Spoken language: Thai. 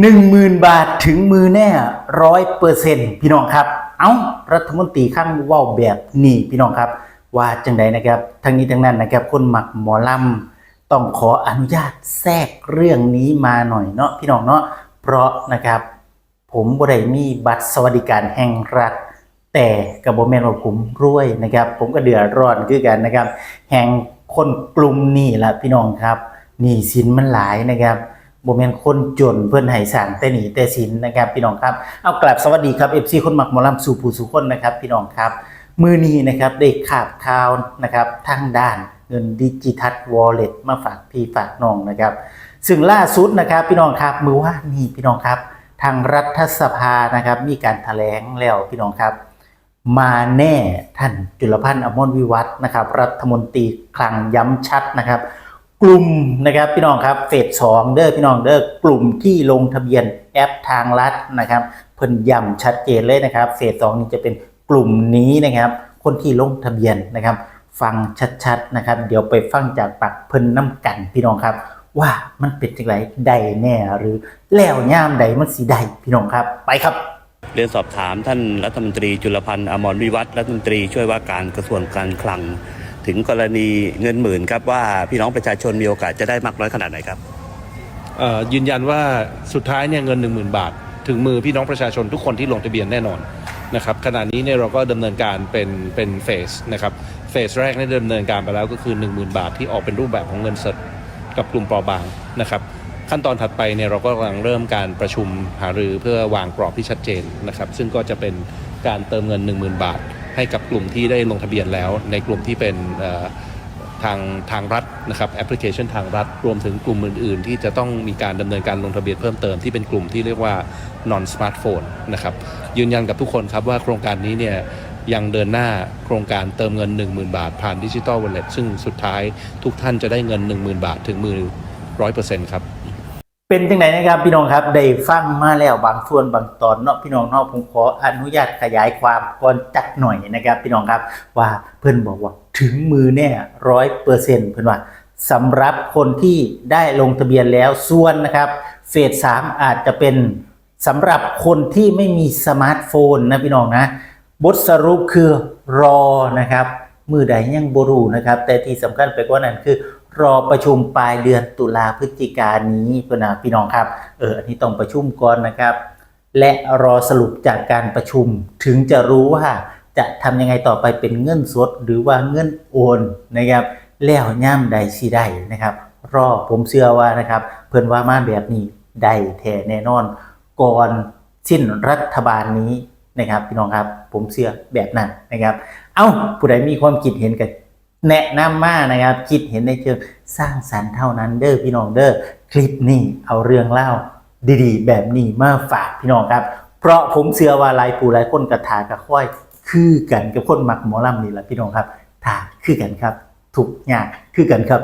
หนึ่งหมื่นบาทถึงมือแน่ร้อยเปอร์เซ็นต์พี่น้องครับ เอ้ารัฐมนตรีข้างว่าแบบนี้พี่น้องครับ ว่าจังใดนะครับทั้งนี้ทั้งนั้นนะครับ คนหมักหมอลำต้องขออนุญาตแทรกเรื่องนี้มาหน่อยเนาะพี่น้องเนาะเพราะนะครับ ผมบ่ได้มีบัตรสวัสดิการแห่งรัฐ แต่กับโบแมนว่าผมรวยนะครับ ผมก็เดือดร้อนคือกันนะครับ แห่งคนกลุ่มนี้ละพี่น้องครับหนี้สินมันหลายนะครับ โบแมนคนจนเพื่อนให้สร้างแต่หนีแต่สินนะครับพี่น้องครับเอากลับสวัสดีครับเอฟซีคนหมักหมอลำสู่ผู้สุคนนะครับพี่น้องครับมือนี้นะครับได้ขาบข่าวนะครับทางด้านเงินดิจิทัลวอลเล็ตมาฝากพี่ฝากน้องนะครับ ซึ่งล่าสุดนะครับพี่น้องครับมือว่านี่พี่น้องครับ ทางรัฐสภานะครับมีการแถลงแล้วพี่น้องครับ มาแน่ท่านจุลพันธ์อมรวิวัฒนะครับรัฐมนตรีคลังย้ำชัดนะครับ กลุ่มนะครับพี่น้องครับเฟสสองเด้อพี่น้องเด้อกลุ่มที่ลงทะเบียนแอปทางรัฐนะครับเพิ่นย้ำชัดเจนเลยนะครับเฟสสองนี้จะเป็นกลุ่มนี้นะครับ คนที่ลงทะเบียนนะครับ ฟังชัดๆนะครับ เดี๋ยวไปฟังจากปากเพิ่นน้ำกันพี่น้องครับ ว่ามันเป็นจังไรได้แน่หรือแล้วย่ามใดมันสีใดพี่น้องครับไปครับเรียนสอบถามท่านรัฐมนตรีจุลพันธ์อมรวิวัฒรัฐมนตรีช่วยว่าการกระทรวงการคลัง ถึงกรณีเงินหมื่นครับว่าพี่น้องประชาชนมีโอกาสจะได้มากน้อยขนาดไหนครับยืนยันว่าสุดท้ายเนี่ยเงิน 1 0,000 บาท ถึงมือพี่น้องประชาชนทุกคนที่ลงทะเบียนแน่นอนนะครับขณะนี้เนี่ยเราก็ดำเนินการเป็นเป็นเฟสนะครับเฟสแรกเนี่ยดำเนินการไปแล้วก็คือ 10,000 บาทที่ออกเป็นรูปแบบของเงินสดกับกลุ่มเปราะบางนะครับขั้นตอนถัดไปเนี่ยเราก็กำลังเริ่มการประชุมหารือเพื่อวางกรอบที่ชัดเจนนะครับซึ่งก็จะเป็นการเติมเงิน 10,000 บาท ให้กับกลุ่มที่ได้ลงทะเบียนแล้ว ในกลุ่มที่เป็นทางทางรัฐนะครับแอปพลิเคชันทางรัฐ รวมถึงกลุ่มอื่น ๆ ที่จะต้องมีการดำเนินการลงทะเบียนเพิ่มเติมที่เป็นกลุ่มที่เรียกว่า non smartphone นะครับยืนยันกับทุกคนครับว่าโครงการนี้เนี่ยยังเดินหน้าโครงการเติมเงิน 10,000 บาท ผ่านดิจิ t a ลวอลเล็ตซึ่งสุดท้ายทุกท่านจะได้เงิน 10,000 บาทถึงมือ100%ครับ เป็นจังไหนนะครับพี่น้องครับได้ฟังมาแล้วบางส่วนบางตอนเนาะพี่น้องเนาะผมขออนุญาตขยายความก่อนจักหน่อยนะครับพี่น้องครับว่าเพื่อนบอกว่าถึงมือแน่ร้อยเปอร์เซ็นต์เพื่อนว่าสำหรับคนที่ได้ลงทะเบียนแล้วส่วนนะครับเฟสสามอาจจะเป็นสำหรับคนที่ไม่มีสมาร์ทโฟนนะพี่น้องนะบทสรุปคือรอนะครับมือใดยังบรูนะครับแต่ที่สำคัญไปกว่านั้นคือ รอประชุมปลายเดือนตุลาพฤศจิกายนนี้พี่น้องครับเอออันนี้ต้องประชุมก่อนนะครับ และรอสรุปจากการประชุมถึงจะรู้ว่าจะทำยังไงต่อไปเป็นเงินสดหรือว่าเงินโอนนะครับแล้วย่ามใดสิได้นะครับ รอผมเชื่อว่านะครับ เพื่อนว่ามาแบบนี้ได้แท้แน่นอน ก่อนสิ้นรัฐบาลนี้นะครับพี่น้องครับผมเชื่อแบบนั้นนะครับ เอ้าผู้ใดมีความคิดเห็นกัน แนะนำมานะครับ คิดเห็นในเชิงสร้างสรรค์เท่านั้นเด้อพี่น้องเด้อคลิปนี้เอาเรื่องเล่าดีๆ แบบนี้มาฝากพี่น้องครับ เพราะผมเชื่อว่าลายผู้ลายคนกระถากระค่อย คือกันกับคนมักหมอลำนี่แหละพี่น้องครับถาคือกันครับถูกยางคือกันครับ